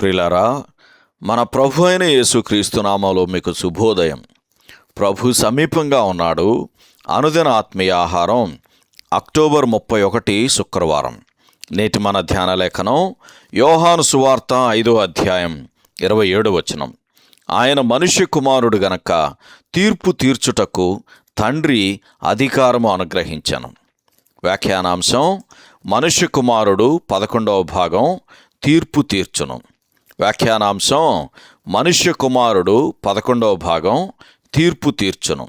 ప్రిలరా మన ప్రభు అయిన యేసుక్రీస్తు నామాలో మీకు శుభోదయం. ప్రభు సమీపంగా ఉన్నాడు. అనుదిన ఆత్మీయ ఆహారం అక్టోబర్ ముప్పై ఒకటి శుక్రవారం. నేటి మన ధ్యాన లేఖనం యోహాను సువార్త ఐదో అధ్యాయం ఇరవై ఏడు వచనం. ఆయన మనుష్య కుమారుడు గనక తీర్పు తీర్చుటకు తండ్రి అధికారము అనుగ్రహించను. వ్యాఖ్యానాంశం మనుష్య కుమారుడు పదకొండవ భాగం తీర్పు తీర్చును. వ్యాఖ్యానాంశం మనుష్య కుమారుడు పదకొండవ భాగం తీర్పు తీర్చును.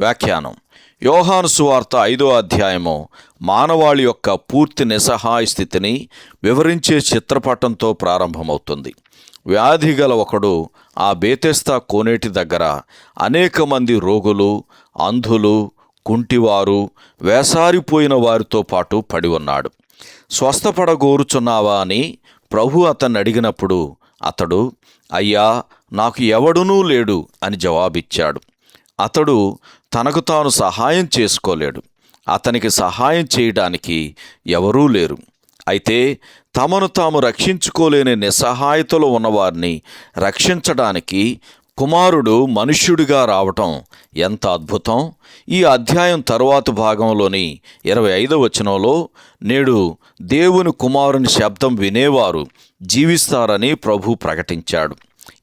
వ్యాఖ్యానం. యోహాను సువార్త ఐదో అధ్యాయము మానవాళి యొక్క పూర్తి నిస్సహాయ స్థితిని వివరించే చిత్రపటంతో ప్రారంభమవుతుంది. వ్యాధి గల ఒకడు ఆ బేతెస్తా కోనేటి దగ్గర అనేక మంది రోగులు అంధులు కుంటివారు వేసారిపోయిన వారితో పాటు పడి ఉన్నాడు. స్వస్థపడగోరుచున్నావా అని ప్రభు అతన్ని అడిగినప్పుడు అతడు అయ్యా నాకు ఎవడునూ లేడు అని జవాబిచ్చాడు. అతడు తనకు తాను సహాయం చేసుకోలేడు. అతనికి సహాయం చేయడానికి ఎవరూ లేరు. అయితే తమను తాము రక్షించుకోలేని నిస్సహాయతలో ఉన్నవారిని రక్షించడానికి కుమారుడు మనుష్యుడిగా రావటం ఎంత అద్భుతం? ఈ అధ్యాయం తరువాత భాగంలోని ఇరవై ఐదవ వచనంలో నేడు దేవుని కుమారుని శబ్దం వినేవారు జీవిస్తారని ప్రభు ప్రకటించాడు.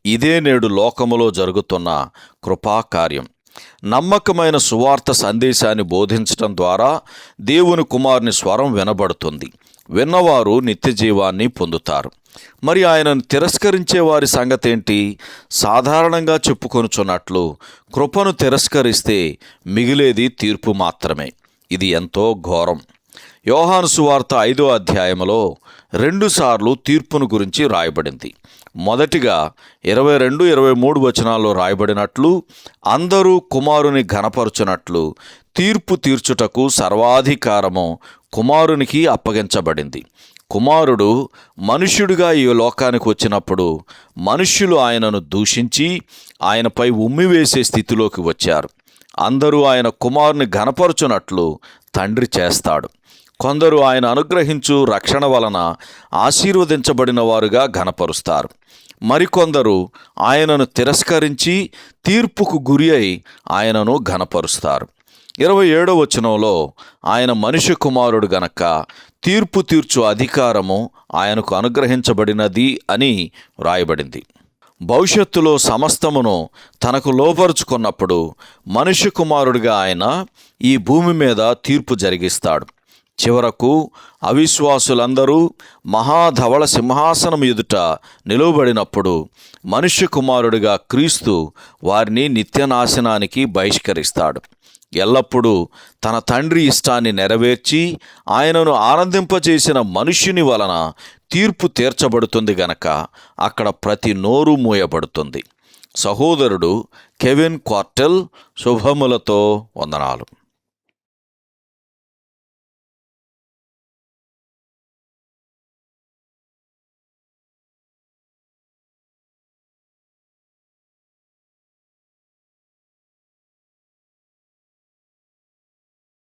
ఇదే నేడు లోకములో జరుగుతున్న కృపాకార్యం. నమ్మకమైన సువార్త సందేశాన్ని బోధించటం ద్వారా దేవుని కుమారుని స్వరం వినబడుతుంది. విన్నవారు నిత్య జీవాన్ని పొందుతారు. మరి ఆయనను తిరస్కరించే వారి సంగతేంటి? సాధారణంగా చెప్పుకొనుచున్నట్లు కృపను తిరస్కరిస్తే మిగిలేది తీర్పు మాత్రమే. ఇది ఎంతో ఘోరం. యోహాను సువార్త ఐదో అధ్యాయంలో రెండుసార్లు తీర్పును గురించి రాయబడింది. మొదటిగా ఇరవై రెండు ఇరవై మూడు వచనాల్లో రాయబడినట్లు అందరూ కుమారుని ఘనపరుచునట్లు తీర్పు తీర్చుటకు సర్వాధికారము కుమారునికి అప్పగించబడింది. కుమారుడు మనుష్యుడిగా ఈ లోకానికి వచ్చినప్పుడు మనుష్యులు ఆయనను దూషించి ఆయనపై ఉమ్మివేసే స్థితిలోకి వచ్చారు. అందరూ ఆయన కుమారుని ఘనపరుచునట్లు తండ్రి చేస్తాడు. కొందరు ఆయన అనుగ్రహించు రక్షణ వలన ఆశీర్వదించబడిన వారుగా ఘనపరుస్తారు. మరికొందరు ఆయనను తిరస్కరించి తీర్పుకు గురి అయి ఆయనను ఘనపరుస్తారు. ఇరవై ఏడో వచనంలో ఆయన మనిషి కుమారుడు గనక తీర్పు తీర్చు అధికారము ఆయనకు అనుగ్రహించబడినది అని వ్రాయబడింది. భవిష్యత్తులో సమస్తమును తనకు లోపరుచుకున్నప్పుడు మనుష్య కుమారుడిగా ఆయన ఈ భూమి మీద తీర్పు జరిగిస్తాడు. చివరకు అవిశ్వాసులందరూ మహాధవళ సింహాసనం ఎదుట నిలువబడినప్పుడు మనుష్య కుమారుడిగా క్రీస్తు వారిని నిత్యనాశనానికి బహిష్కరిస్తాడు. ఎల్లప్పుడూ తన తండ్రి ఇష్టాన్ని నెరవేర్చి ఆయనను ఆనందింపజేసిన మనుష్యుని వలన తీర్పు తీర్చబడుతుంది గనక అక్కడ ప్రతి నోరు మూయబడుతుంది. సహోదరుడు కెవిన్ క్వార్టెల్ శుభములతో వందనాలు.